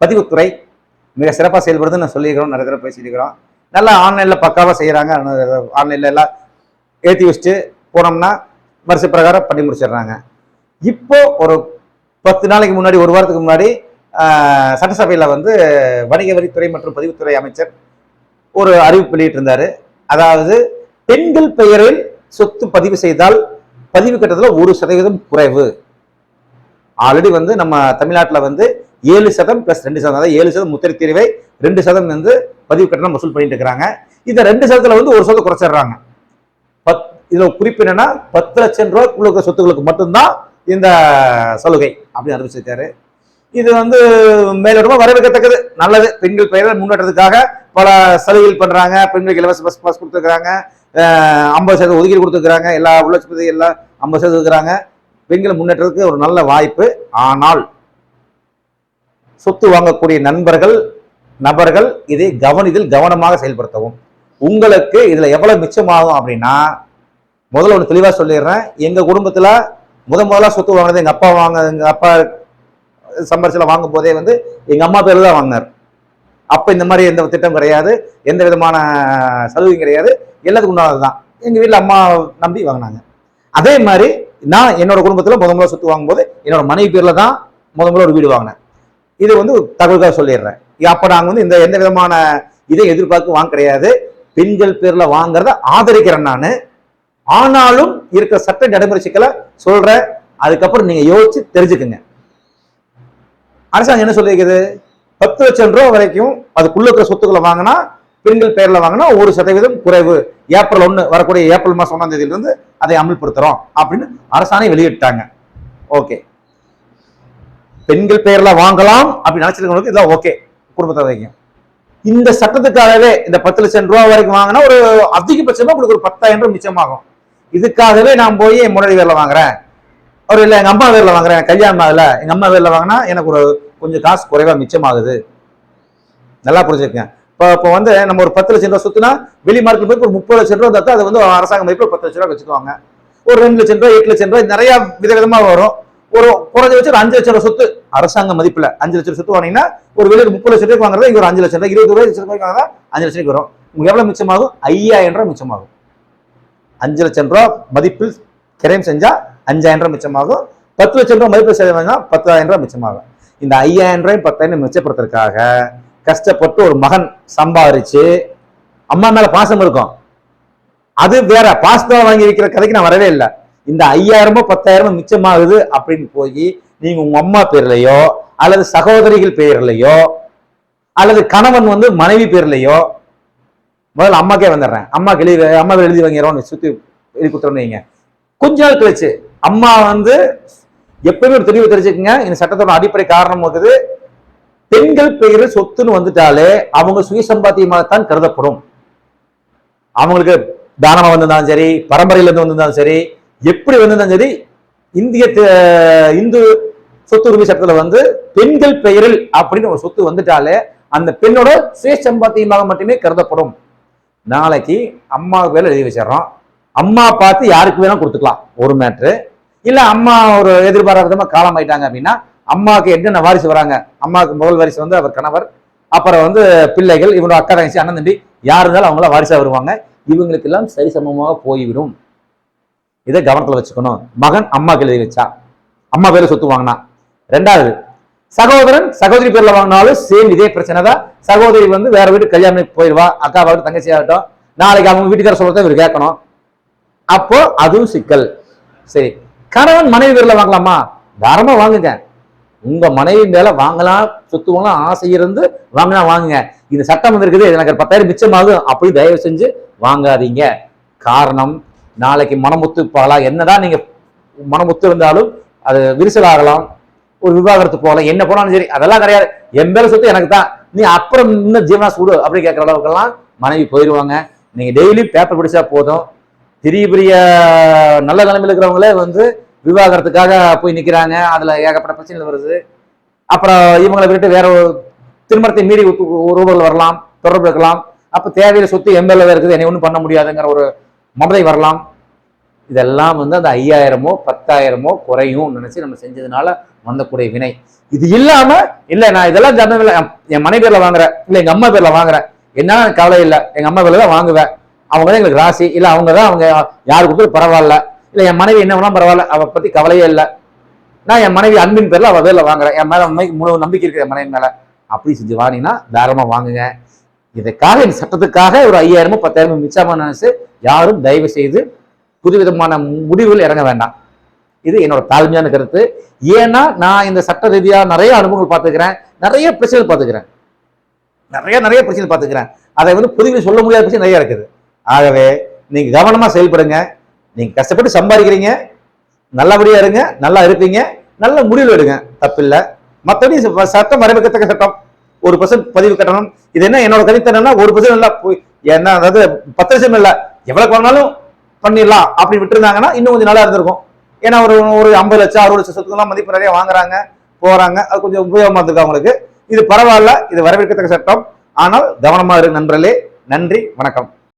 பதிவுத்துறை மிக சிறப்பாக செயல்படுதுன்னு நான் சொல்லியிருக்கிறோம். நிறைய தடவை பேசியிருக்கிறோம். நல்லா ஆன்லைனில் பக்காவாக செய்கிறாங்க ஆன்லைனில் எல்லாம் ஏற்றி வச்சுட்டு போனோம்னா வரிசை பிரகாரம் பண்ணி முடிச்சிடுறாங்க. இப்போ ஒரு பத்து நாளைக்கு முன்னாடி ஒரு வாரத்துக்கு முன்னாடி சட்டசபையில் வந்து வணிக வரித்துறை மற்றும் பதிவுத்துறை அமைச்சர் ஒரு அறிவிப்பு வெளியிட்டிருந்தார். அதாவது பெண்கள் பெயரில் சொத்து பதிவு செய்தால் பதிவு கட்டத்தில் ஒரு சதவீதம் குறைவு. ஆல்ரெடி வந்து நம்ம தமிழ்நாட்டில் வந்து ஏழு சதம் பிளஸ் ரெண்டு சதம். அதாவது ஏழு சதம் முத்திரை தீர்வை ரெண்டு சதம் வந்து பதிவு கட்டணம் வசூல் பண்ணிட்டு இருக்கிறாங்க. இந்த ரெண்டு சதத்துல வந்து ஒரு சதம் குறைச்சிடுறாங்க. பத் இதுல குறிப்பு என்னன்னா பத்து லட்சம் ரூபாய் இருக்கிற சொத்துக்களுக்கு மட்டும்தான் இந்த சலுகை அப்படின்னு அறிவிச்சிருக்காரு. இது வந்து மேலோட்டமா வரவேற்கத்தக்கது. நல்லது. பெண்கள் பெயரில் முன்னேற்றத்துக்காக பல சலுகைகள் பண்றாங்க. பெண்களுக்கு இலவச பஸ் பாஸ் கொடுத்துருக்காங்க. ஐம்பது சதவீதம் ஒதுக்கீடு கொடுத்துருக்காங்க. எல்லா உள்ளட்சபதி எல்லாம் ஐம்பது சதவீதம் இருக்கிறாங்க. பெண்களை முன்னேற்றத்துக்கு ஒரு நல்ல வாய்ப்பு. ஆனால் சொத்து வாங்கக்கூடிய நண்பர்கள் நபர்கள் இதை கவனிதில் கவனமாக செயல்படுத்தவும். உங்களுக்கு இதில் எவ்வளோ மிச்சமாகும் அப்படின்னா முதல்ல ஒன்று தெளிவாக சொல்லிடுறேன். எங்கள் குடும்பத்தில் முத முதலாக சொத்து வாங்கினது எங்கள் அப்பா வாங்க எங்கள் அப்பா சம்பரிசில வாங்கும் போதே வந்து எங்கள் அம்மா பேரில் தான் வாங்கினார். அப்போ இந்த மாதிரி எந்த திட்டம் கிடையாது. எந்த விதமான சலுகையும் கிடையாது. எல்லாத்துக்கும் உண்டானது தான். எங்கள் வீட்டில் அம்மா நம்பி வாங்கினாங்க. அதே மாதிரி நான் என்னோட குடும்பத்தில் முத முதல்ல சொத்து வாங்கும்போது என்னோட மனைவி பேரில் தான் முத முதல்ல ஒரு வீடு வாங்கினேன். இது வந்து தகவலுக்காக சொல்லிடுறேன். அப்ப நாங்கள் வந்து இந்த எந்த விதமான இதை எதிர்பார்க்க வாங்க கிடையாது. பெண்கள் பேர்ல வாங்குறத ஆதரிக்கிறேன் நான். ஆனாலும் இருக்கிற சட்ட நடைமுறை சிக்கலை சொல்றேன். அதுக்கப்புறம் நீங்க யோசிச்சு தெரிஞ்சுக்குங்க. அரசாங்கம் என்ன சொல்லியிருக்குது? பத்து லட்சம் ரூபா வரைக்கும் அதுக்குள்ள இருக்கிற சொத்துக்களை வாங்கினா பெண்கள் பெயர்ல வாங்கினா ஒரு சதவீதம் குறைவு. ஏப்ரல் ஒன்று வரக்கூடிய ஏப்ரல் மாதம் ஒன்றாம் தேதியிலிருந்து அதை அமல்படுத்துறோம் அப்படின்னு அரசாணை வெளியிட்டாங்க. ஓகே. பெண்கள் பெயர்ல வாங்கலாம் அப்படின்னு நினைச்சிருக்கவங்களுக்கு இதெல்லாம் ஓகே குடும்பத்தை வைக்கும் இந்த சட்டத்துக்காகவே இந்த பத்து லட்சம் ரூபா வரைக்கும் வாங்கினா ஒரு அதிகபட்சமா உங்களுக்கு ஒரு பத்தாயிரம் ரூபாய் மிச்சமாகும். இதுக்காகவே நான் போய் என் முன்னாடி வேலை வாங்குறேன். ஒரு இல்லை எங்க அம்மா வேலை வாங்குறேன் கல்யாணம் ஆகல. எங்க அம்மா வேலை வாங்கினா எனக்கு ஒரு கொஞ்சம் காசு குறைவா மிச்சமாகுது. நல்லா புரிஞ்சுக்கங்க. இப்போ இப்போ வந்து நம்ம ஒரு பத்து லட்சம் ரூபா சொத்துனா வெளி மார்க்கெட் போய் ஒரு முப்பது லட்சம் ரூபா தத்தா அது வந்து அரசாங்க மதிப்பில் பத்து லட்சம் ரூபா வச்சுக்குவாங்க. ஒரு ரெண்டு லட்சம் ரூபாய் எட்டு லட்சம் ரூபாய் நிறைய விதவிதமாக வரும். ஒரு குறைஞ்சபட்சம் ஒரு அஞ்சு லட்சம் ரூபாய் சொத்து அரசாங்க மதிப்புல அஞ்சு லட்சம் சொத்து வாங்கினீங்கன்னா ஒரு வெளியே முப்பது லட்சம் ரூபாய்க்கு வாங்குறது இங்க ஒரு அஞ்சு லட்சம் ரூபாய் இருபது ரூபாய் லட்சம் ரூபாய்க்கு வாங்குறதா அஞ்சு லட்சம் ரூபாய்க்கு வரும். உங்களுக்கு எவ்வளவு மிச்சமாகும்? ஐயாயிரம் ரூபாய் மிச்சமாகும். அஞ்சு லட்சம் ரூபாய் மதிப்பில் கிரைம் செஞ்சா அஞ்சாயிரம் ரூபாய் மிச்சமாகும். பத்து லட்சம் ரூபாய் மதிப்பு செய்வாங்க பத்தாயிரம் ரூபாய் மிச்சமாகும். இந்த ஐயாயிரம் ரூபாய் பத்தாயிரம் மிச்சப்படுத்துறதுக்காக கஷ்டப்பட்டு ஒரு மகன் சம்பாரிச்சு அம்மா மேல பாசம் இருக்கும். அது வேற பாஸ்தா வாங்கி வைக்கிற கதைக்கு நான் வரவே இல்லை. இந்த ஐயாயிரமோ பத்தாயிரமோ மிச்சமாகுது அப்படின்னு போய் நீங்க உங்க அம்மா பேர்லயோ அல்லது சகோதரிகள் பேர்லயோ அல்லது கணவன் வந்து மனைவி பேர்லயோ முதல்ல அம்மாக்கே வந்துடுறேன். அம்மா கிளி அம்மா எழுதி வாங்கிறோம் சுத்தி எழுதி கொடுத்துருந்தீங்க வைங்க. கொஞ்ச நாள் கழிச்சு அம்மா வந்து எப்பவுமே ஒரு தெளிவு தெரிஞ்சுக்கங்க. இந்த சட்டத்தோட அடிப்படை காரணம் இருக்குது. பெண்கள் பெயர் சொத்துன்னு வந்துட்டாலே அவங்க சுயசம்பாத்தியமாகத்தான் கருதப்படும். அவங்களுக்கு தானமா வந்திருந்தாலும் சரி பரம்பரையிலேருந்து வந்திருந்தாலும் சரி எப்படி வந்திருந்தாலும் சரி இந்திய இந்து சொத்து உரிமை சட்டத்துல வந்து பெண்கள் பெயரில் அப்படின்னு ஒரு சொத்து வந்துட்டாலே அந்த பெண்ணோட சுயசம்பாத்தியமாக மட்டுமே கருதப்படும். நாளைக்கு அம்மா வேலை எழுதி வச்சிடறோம். அம்மா பார்த்து யாருக்கு வேணாலும் கொடுத்துக்கலாம் ஒரு மேட்ரு இல்லை அம்மா ஒரு எதிர்பாராத விதமாக காலம் ஆயிட்டாங்க அப்படின்னா அம்மாவுக்கு என்னென்ன வாரிசு வராங்க? அம்மாவுக்கு முதல் வாரிசு வந்து அவர் கணவர் அப்புறம் வந்து பிள்ளைகள் இவனோட அக்கா தங்கச்சி அண்ணன் தம்பி யார் இருந்தாலும் அவங்களாம் வாரிசாக வருவாங்க. இவங்களுக்கு எல்லாம் சரிசமமாக போய்விடும். இதை கவனத்துல வச்சுக்கணும். மகன் அம்மா எழுதி வச்சா. அம்மா பேர்ல சொத்து வாங்கினா. ரெண்டாவது சகோதரன் சகோதரி பேர்ல வாங்கினாலும் சேம் இதே பிரச்சனை தான். சகோதரி வந்து வேற வீட்டு கல்யாணம் போயிடுவா அக்கா ஆகட்டும் தங்கச்சி ஆகட்டும். நாளைக்கு அவங்க வீட்டுக்கார சொல்றதை இவர் கேட்கணும். அப்போ அதுவும் சிக்கல். சரி கணவன் மனைவி பேர்ல வாங்கலாமா? தாராளமா வாங்குங்க. உங்க மனைவி மேல வாங்கலாம் சொத்து வாங்கலாம் ஆசை இருந்து வாங்கினா வாங்குங்க. இந்த சட்டம் வந்திருக்குது எனக்கு பத்தாயிரம் மிச்சமாகும் அப்படி தயவு செஞ்சு வாங்காதீங்க. காரணம் நாளைக்கு மனமுத்து போகலாம் என்னதான் நீங்க மனமுத்து இருந்தாலும் அது விரிசல் ஆகலாம் ஒரு விவாகரத்து போகலாம் என்ன போனாலும் சரி அதெல்லாம் கிடையாது. என் மேல சொத்து எனக்கு தான். நீ அப்புறம் இன்னும் ஜீவனா சூடு அப்படி கேட்குற அளவுக்கெல்லாம் மனைவி போயிடுவாங்க நீங்க டெய்லி பேப்பர் படிச்சா போதும். பெரிய பெரிய நல்ல நிலைமையில் இருக்கிறவங்களே வந்து விவாகரத்துக்காக போய் நிக்கிறாங்க. அதுல ஏகப்பட்ட பிரச்சனைகள் வருது. அப்புறம் இவங்களை விட்டு வேற ஒரு திருமணத்தை மீறி ஒரு உறவுகள் வரலாம் தொடர்பு இருக்கலாம் அப்ப தேவையில சொத்து எம்எல்ஏ இருக்குது. என்னை ஒன்றும் பண்ண முடியாதுங்கிற ஒரு மமதை வரலாம். இதெல்லாம் வந்து அந்த ஐயாயிரமோ பத்தாயிரமோ குறையும் நினைச்சு நம்ம செஞ்சதுனால வந்தக்கூடிய வினை. இது இல்லாம இல்ல நான் இதெல்லாம் ஜன்மம் என் மனை பேர்ல வாங்குறேன் இல்ல எங்க அம்மா பேர்ல வாங்குறேன். என்ன கவலை இல்லை. எங்க அம்மா பேர்ல தான் வாங்குவேன். அவங்க தான் எங்களுக்கு ராசி. இல்ல அவங்க தான் அவங்க யாரு கொடுத்தது பரவாயில்ல. இல்ல என் மனைவி என்ன வேணா பரவாயில்ல. அவ பத்தி கவலையே இல்லை. நான் என் மனைவி அன்பின் பேர்ல அவ பேர்ல வாங்குறேன். என் மேல மூணு முழு நம்பிக்கை இருக்கு என் மனைவி மேல. அப்படி செஞ்சு வாங்கினீங்கன்னா தாராளமா வாங்குங்க. இதுக்காக இந்த சட்டத்துக்காக ஒரு ஐயாயிரமோ பத்தாயிரமோ மிச்சமா நினைச்சு யாரும் தயவு செய்து புதுவிதமான முடிவுகள் இறங்க வேண்டாம். இது என்னோட தாழ்மையான கருத்து. ஏன்னா நான் இந்த சட்ட ரீதியாக நிறைய அனுபவங்கள் பார்த்துக்கிறேன். நிறைய பிரச்சனைகள் பார்த்துக்கிறேன். நிறைய நிறைய பிரச்சனை பார்த்துக்கிறேன். அதை வந்து புதுவில் சொல்ல முடியாத பிரச்சனை நிறைய இருக்குது. ஆகவே நீங்கள் கவனமாக செயல்படுங்க. நீங்கள் கஷ்டப்பட்டு சம்பாதிக்கிறீங்க. நல்லபடியாக இருங்க. நல்லா இருப்பீங்க. நல்ல முடிவு எடுங்க. தப்பில்லை. மற்றபடி ச- சட்டம் வரவேற்கத்தக்க சட்டம். ஒரு பர்சன்ட் பதிவு கட்டணம். இது என்ன என்னோட கணித்தனா ஒரு பர்சன்ட் இல்லை போய் என்ன அதாவது பத்து லட்சம் இல்லை. எவ்வளவு வேணாலும் பண்ணிடலாம் அப்படி விட்டுருந்தாங்கன்னா இன்னும் கொஞ்சம் நல்லா இருந்திருக்கும். ஏன்னா ஒரு ஒரு ஐம்பது லட்சம் அறுபது லட்சம் சொத்துக்கெல்லாம் மதிப்பு நிறைய வாங்குறாங்க போறாங்க. அது கொஞ்சம் உபயோகமா இருக்கு அவங்களுக்கு. இது பரவாயில்ல இது வரவேற்கத்தக்க சட்டம். ஆனால் கவனமா இரு நண்பர்களே. நன்றி வணக்கம்.